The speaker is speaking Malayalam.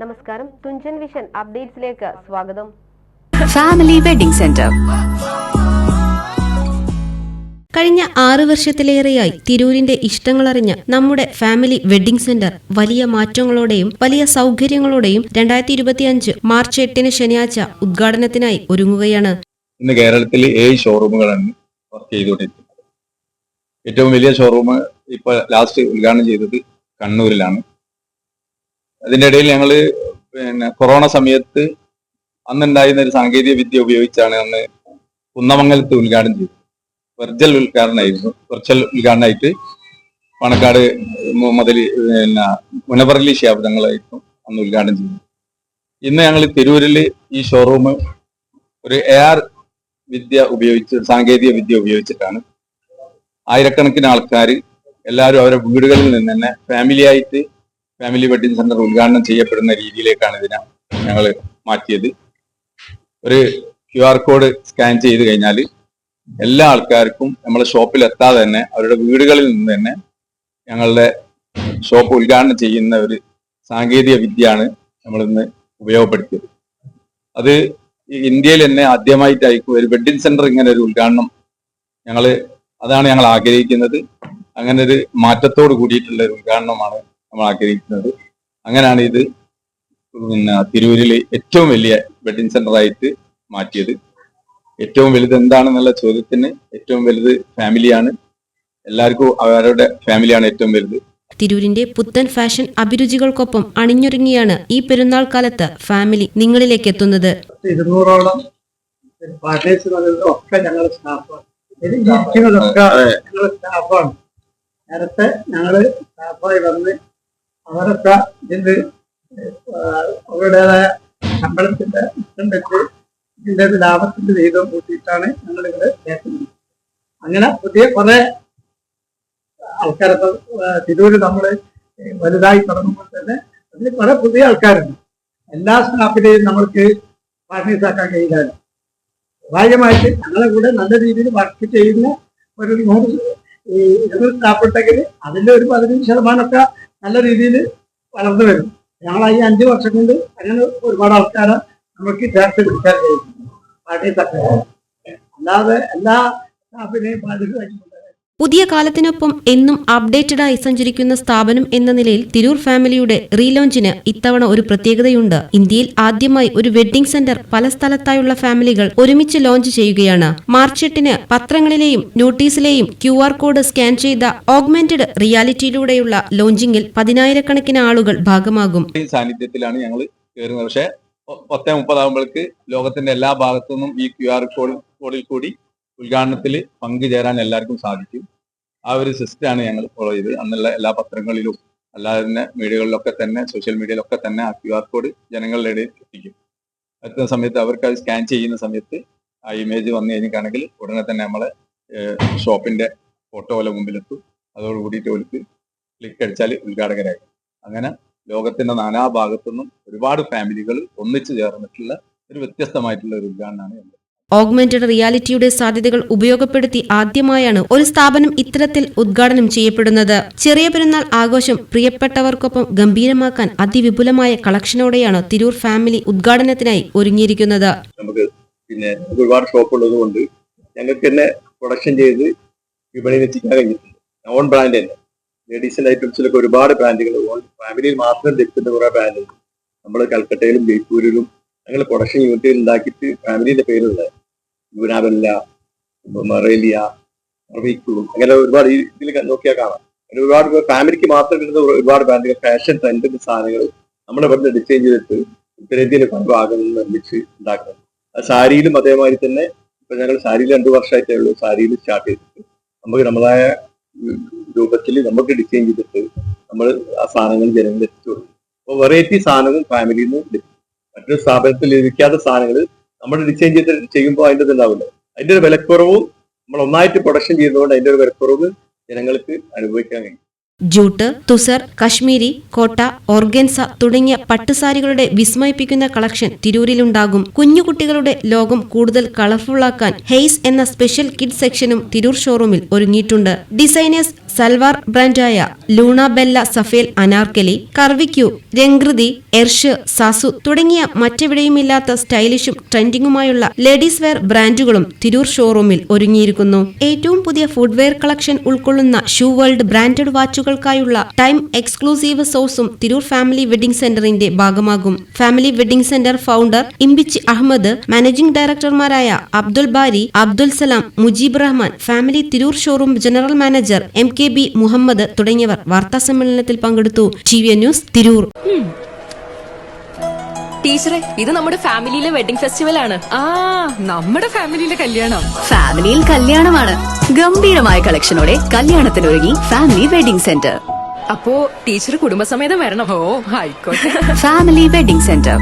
നമസ്കാരം. തുഞ്ചൻ വിഷൻ അപ്ഡേറ്റ്സിലേക്ക് സ്വാഗതം. Family wedding centre. കഴിഞ്ഞ ആറ് വർഷത്തിലേറെയായി തിരൂരിന്റെ ഇഷ്ടങ്ങളറിഞ്ഞ നമ്മുടെ ഫാമിലി വെഡ്ഡിംഗ് സെന്റർ വലിയ മാറ്റങ്ങളോടെയും വലിയ സൗകര്യങ്ങളോടെയും രണ്ടായിരത്തി ഇരുപത്തിയഞ്ച് മാർച്ച് എട്ടിന് ശനിയാഴ്ച ഉദ്ഘാടനത്തിനായി ഒരുങ്ങുകയാണ്. ഇന്ന് കേരളത്തിൽ ഏഴ് ഷോറൂമുകളാണ് വർക്ക് ചെയ്തുകൊണ്ടിരിക്കുന്നത്. ഏറ്റവും വലിയ ഷോറൂം ഇപ്പൊ ലാസ്റ്റ് ഉദ്ഘാടനം ചെയ്തത് കണ്ണൂരിലാണ്. അതിന്റെ ഇടയിൽ ഞങ്ങൾ പിന്നെ കൊറോണ സമയത്ത് അന്നുണ്ടായിരുന്ന ഒരു സാങ്കേതിക വിദ്യ ഉപയോഗിച്ചാണ് അന്ന് കുന്നമംഗലത്ത് ഉദ്ഘാടനം ചെയ്തത്. വെർച്വൽ ഉദ്ഘാടനമായിരുന്നു വെർച്വൽ ഉദ്ഘാടനമായിട്ട് പണക്കാട് മുതൽ പിന്നെ മുനവറലി ശാബ്ദങ്ങളായിരുന്നു അന്ന് ഉദ്ഘാടനം ചെയ്തത്. ഇന്ന് ഞങ്ങൾ തിരൂരിൽ ഈ ഷോറൂം ഒരു എ ആർ വിദ്യ ഉപയോഗിച്ച് സാങ്കേതിക വിദ്യ ഉപയോഗിച്ചിട്ടാണ് ആയിരക്കണക്കിന് ആൾക്കാർ എല്ലാവരും അവരുടെ വീടുകളിൽ നിന്ന് തന്നെ ഫാമിലി ആയിട്ട് ഫാമിലി വെഡിങ് സെന്റർ ഉദ്ഘാടനം ചെയ്യപ്പെടുന്ന രീതിയിലേക്കാണ് ഇതിനെ ഞങ്ങൾ മാറ്റിയത്. ഒരു ക്യു ആർ കോഡ് സ്കാൻ ചെയ്ത് കഴിഞ്ഞാൽ എല്ലാ ആൾക്കാർക്കും നമ്മളെ ഷോപ്പിൽ എത്താതെ തന്നെ അവരുടെ വീടുകളിൽ നിന്ന് തന്നെ ഞങ്ങളുടെ ഷോപ്പ് ഉദ്ഘാടനം ചെയ്യുന്ന ഒരു സാങ്കേതിക വിദ്യയാണ് നമ്മൾ ഇന്ന് ഉപയോഗപ്പെടുത്തിയത്. അത് ഇന്ത്യയിൽ തന്നെ ആദ്യമായിട്ടായിരിക്കും ഒരു വെഡിങ് സെന്റർ ഇങ്ങനെ ഒരു ഉദ്ഘാടനം ഞങ്ങൾ അതാണ് ഞങ്ങൾ ആഗ്രഹിക്കുന്നത്. അങ്ങനെ ഒരു മാറ്റത്തോട് കൂടിയിട്ടുള്ള ഒരു ഉദ്ഘാടനമാണ് നമ്മൾ ആഗ്രഹിക്കുന്നത്. അങ്ങനെയാണ് ഇത് പിന്നെ തിരൂരിലെ ഏറ്റവും വലിയ വെഡിങ് സെന്റർ ആയിട്ട് മാറ്റിയത്. ഏറ്റവും വലുത് എന്താണെന്നുള്ള ചോദ്യത്തിന് ഏറ്റവും വലുത് ഫാമിലിയാണ്. എല്ലാവർക്കും അവരുടെ ഫാമിലിയാണ് ഏറ്റവും വലുത്. തിരൂരിന്റെ പുത്തൻ ഫാഷൻ അഭിരുചികൾക്കൊപ്പം അണിഞ്ഞൊരുങ്ങിയാണ് ഈ പെരുന്നാൾ കാലത്ത് ഫാമിലി നിങ്ങളിലേക്ക് എത്തുന്നത്. ഇരുന്നൂറോളം ഒക്കെ ഇരിക്കുന്നതൊക്കെ സ്റ്റാഫാണ്. നേരത്തെ ഞങ്ങൾ സ്റ്റാഫായി വന്ന് അവരൊക്കെ ഇതിന്റെ അവരുടേതായ ശമ്പളത്തിന്റെ ഇഷ്ടം വെച്ച് ഇതിന്റെ ലാഭത്തിന്റെ ദൈവം കൂട്ടിയിട്ടാണ് ഞങ്ങൾ ഇവിടെ കേൾക്കുന്നത്. അങ്ങനെ പുതിയ കുറെ ആൾക്കാരൊക്കെ തിരൂര് നമ്മൾ വലുതായി തുടങ്ങുമ്പോൾ തന്നെ അതിൽ കുറെ പുതിയ ആൾക്കാരുണ്ട്. എല്ലാ സ്റ്റാഫിനെയും നമ്മൾക്ക് പാർട്ടീസ് ആക്കാൻ കഴിയില്ല സ്വാഭാവികമായിട്ട് ഞങ്ങളെ കൂടെ നല്ല രീതിയിൽ വർക്ക് ചെയ്യുന്ന ഒരു നൂറ് ഈ ഇരുന്നൂറ് സ്റ്റാഫ് ഉണ്ടെങ്കിൽ അതിന്റെ ഒരു പതിനഞ്ച് ശതമാനമൊക്കെ നല്ല രീതിയിൽ വളർന്നു വരും ഞങ്ങൾ ഈ അഞ്ച് വർഷം കൊണ്ട് അങ്ങനെ ഒരുപാട് ആൾക്കാരെ നമുക്ക് ചേർത്ത് പിടിക്കാൻ കഴിയും പാർട്ടി ഒക്കെ അല്ലാതെ എല്ലാ സ്റ്റാഫിനെയും കൊണ്ടുവരാൻ പുതിയ കാലത്തിനൊപ്പം എന്നും അപ്ഡേറ്റഡായി സഞ്ചരിക്കുന്ന സ്ഥാപനം എന്ന നിലയിൽ തിരൂർ ഫാമിലിയുടെ റീലോഞ്ചിന് ഇത്തവണ ഒരു പ്രത്യേകതയുണ്ട്. ഇന്ത്യയിൽ ആദ്യമായി ഒരു വെഡ്ഡിംഗ് സെന്റർ പല സ്ഥലത്തായുള്ള ഫാമിലികൾ ഒരുമിച്ച് ലോഞ്ച് ചെയ്യുകയാണ്. മാർച്ച് എട്ടിന് പത്രങ്ങളിലെയും നോട്ടീസിലെയും ക്യു കോഡ് സ്കാൻ ചെയ്ത ഓഗ്മെന്റഡ് റിയാലിറ്റിയിലൂടെയുള്ള ലോഞ്ചിങ്ങിൽ പതിനായിരക്കണക്കിന് ആളുകൾ ഭാഗമാകും. സാന്നിധ്യത്തിലാണ് ഞങ്ങൾ പക്ഷേ പത്തേ മുപ്പതാകുമ്പോഴേക്ക് ലോകത്തിന്റെ എല്ലാ ഭാഗത്തു നിന്നും ഈ ക്യു ആർ കോഡിൽ കൂടി ഉദ്ഘാടനത്തിൽ പങ്കുചേരാൻ എല്ലാവർക്കും സാധിക്കും. ആ ഒരു സിസ്റ്റമാണ് ഞങ്ങൾ ഫോളോ ചെയ്ത് അന്നുള്ള എല്ലാ പത്രങ്ങളിലും അല്ലാതെ തന്നെ മീഡിയകളിലൊക്കെ തന്നെ സോഷ്യൽ മീഡിയയിലൊക്കെ തന്നെ ആ ക്യു ആർ കോഡ് ജനങ്ങളുടെ ഇടയിൽ എത്തിക്കും. എത്തുന്ന സമയത്ത് അവർക്ക് അത് സ്കാൻ ചെയ്യുന്ന സമയത്ത് ആ ഇമേജ് വന്നു കഴിഞ്ഞിട്ടാണെങ്കിൽ ഉടനെ തന്നെ നമ്മളെ ഷോപ്പിന്റെ ഫോട്ടോ പോലെ മുമ്പിലെത്തും. അതോട് കൂടിയിട്ട് അവർക്ക് ക്ലിക്ക് അടിച്ചാൽ ഉദ്ഘാടകരായി അങ്ങനെ ലോകത്തിന്റെ നാനാ ഭാഗത്തുനിന്നും ഒരുപാട് ഫാമിലികൾ ഒന്നിച്ചു ചേർന്നിട്ടുള്ള ഒരു വ്യത്യസ്തമായിട്ടുള്ള ഒരു ഉദ്ഘാടനമാണ് ഓഗ്മെന്റഡ് റിയാലിറ്റിയുടെ സാധ്യതകൾ ഉപയോഗപ്പെടുത്തി ആദ്യമായാണ് ഒരു സ്ഥാപനം ഇത്തരത്തിൽ ഉദ്ഘാടനം ചെയ്യപ്പെടുന്നത്. ചെറിയ പെരുന്നാൾ ആഘോഷം പ്രിയപ്പെട്ടവർക്കൊപ്പം ഗംഭീരമാക്കാൻ അതിവിപുലമായ കളക്ഷനോടെയാണ് തിരൂർ ഫാമിലി ഉദ്ഘാടനത്തിനായി ഒരുങ്ങിയിരിക്കുന്നത്. നമുക്ക് പിന്നെ ഒരുപാട് ഷോപ്പ് ഉള്ളത് കൊണ്ട് ഞങ്ങൾക്ക് തന്നെ പ്രൊഡക്ഷൻ ചെയ്ത് വിപണിയിൽ എത്തിക്കാൻ കഴിഞ്ഞിട്ടുണ്ട്. ഓൺ ബ്രാൻഡ് തന്നെ. ലേഡീസിന്റെ ഐറ്റംസിലൊക്കെ ഒരുപാട് ബ്രാൻഡുകൾ ഓൺ ഫാമിലിയിൽ മാത്രം ലഭിക്കുന്ന കുറെ ബ്രാൻഡുകൾ നമ്മൾ കൽക്കട്ടയിലും ജയ്പൂരിലും ഞങ്ങൾ പ്രൊഡക്ഷൻ യൂണിറ്റുകൾ ഉണ്ടാക്കിയിട്ട് ഫാമിലിന്റെ പേരുള്ള യുനാബല്ല മറേലിയ റബീക്കു അങ്ങനെ ഒരുപാട് ഈ ഇതിൽ നോക്കിയാൽ കാണാം. അങ്ങനെ ഒരുപാട് ഫാമിലിക്ക് മാത്രം കിട്ടുന്ന ഒരുപാട് ബ്രാൻഡുകൾ ഫാഷൻ ട്രെൻഡിന്റെ സാധനങ്ങൾ നമ്മുടെ ഇവിടുന്ന് ഡിസൈൻ ചെയ്തിട്ട് ഉത്തരേന്ത്യയിലെ പല ഭാഗങ്ങളിൽ നിർമ്മിച്ച് ഉണ്ടാക്കുന്നത്. സാരിയിലും അതേമാതിരി തന്നെ ഇപ്പൊ ഞങ്ങൾ സാരിയിൽ രണ്ടു വർഷമായിട്ടേ ഉള്ളൂ സാരിയിൽ സ്റ്റാർട്ട് ചെയ്തിട്ട്. നമുക്ക് നമ്മളായ രൂപത്തിൽ നമുക്ക് ഡിസൈൻ ചെയ്തിട്ട് നമ്മൾ ആ സാധനങ്ങൾ ജനങ്ങളിൽ എത്തിച്ചു കൊടുക്കും അപ്പോൾ വെറൈറ്റി സാധനങ്ങൾ ഫാമിലിയിൽ നിന്ന് മറ്റൊരു സ്ഥാപനത്തിൽ ലഭിക്കാത്ത സാധനങ്ങൾ നമ്മൾ ഡിസൈൻ ചെയ്ത് ചെയ്യുമ്പോൾ അതിന്റെ ഇതുണ്ടാവില്ല അതിന്റെ ഒരു വിലക്കുറവും നമ്മൾ ഒന്നായിട്ട് പ്രൊഡക്ഷൻ ചെയ്യുന്നതുകൊണ്ട് അതിന്റെ ഒരു വിലക്കുറവ് ജനങ്ങൾക്ക് അനുഭവിക്കാൻ കഴിയും. ജൂട്ട് തുസർ കശ്മീരി കോട്ട ഓർഗൻസ തുടങ്ങിയ പട്ടുസാരികളുടെ വിസ്മയിപ്പിക്കുന്ന കളക്ഷൻ തിരൂരിലുണ്ടാകും. കുഞ്ഞുകുട്ടികളുടെ ലോകം കൂടുതൽ കളർഫുള്ളാക്കാൻ ഹെയ്സ് എന്ന സ്പെഷ്യൽ കിഡ് സെക്ഷനും തിരൂർ ഷോറൂമിൽ ഒരുങ്ങിയിട്ടുണ്ട്. ഡിസൈനേഴ്സ് സൽവാർ ബ്രാൻഡായ ലൂണ ബെല്ല സഫേൽ അനാർക്കലി കർവിക്യു രംഗൃതി എർഷ് സാസു തുടങ്ങിയ മറ്റെവിടെയുമില്ലാത്ത സ്റ്റൈലിഷും ട്രെൻഡിങ്ങുമായുള്ള ലേഡീസ് വെയർ ബ്രാൻഡുകളും തിരൂർ ഷോറൂമിൽ ഒരുങ്ങിയിരിക്കുന്നു. ഏറ്റവും പുതിയ ഫുഡ്വെയർ കളക്ഷൻ ഉൾക്കൊള്ളുന്ന ഷൂ വേൾഡ് ബ്രാൻഡഡ് വാച്ചുകൾക്കായുള്ള ടൈം എക്സ്ക്ലൂസീവ് സോഴ്സും തിരൂർ ഫാമിലി വെഡിംഗ് സെന്ററിന്റെ ഭാഗമാകും. Family wedding centre founder Imbich Ahmed managing ഡയറക്ടർമാരായ Abdul Bari Abdul Salam Mujeeb Rahman family Tirur showroom general manager M K B Muhammad തുടങ്ങിയവർ വാർത്താ സമ്മേളനത്തിൽ പങ്കെടുത്തു. T V news Tirur. ടീച്ചറെ ഇത് നമ്മുടെ ഫാമിലിയിലെ വെഡിംഗ് ഫെസ്റ്റിവൽ ആണ്. ആ നമ്മുടെ ഫാമിലിയിലെ കല്യാണം. ഫാമിലിയിൽ കല്യാണമാണ്. ഗംഭീരമായ കളക്ഷനോടെ കല്യാണത്തിനൊരുങ്ങി ഫാമിലി വെഡിംഗ് സെന്റർ. അപ്പോ ടീച്ചർ കുടുംബസമേതം വരണം. ഓ ആയിക്കോട്ടെ ഫാമിലി വെഡിംഗ് സെന്റർ.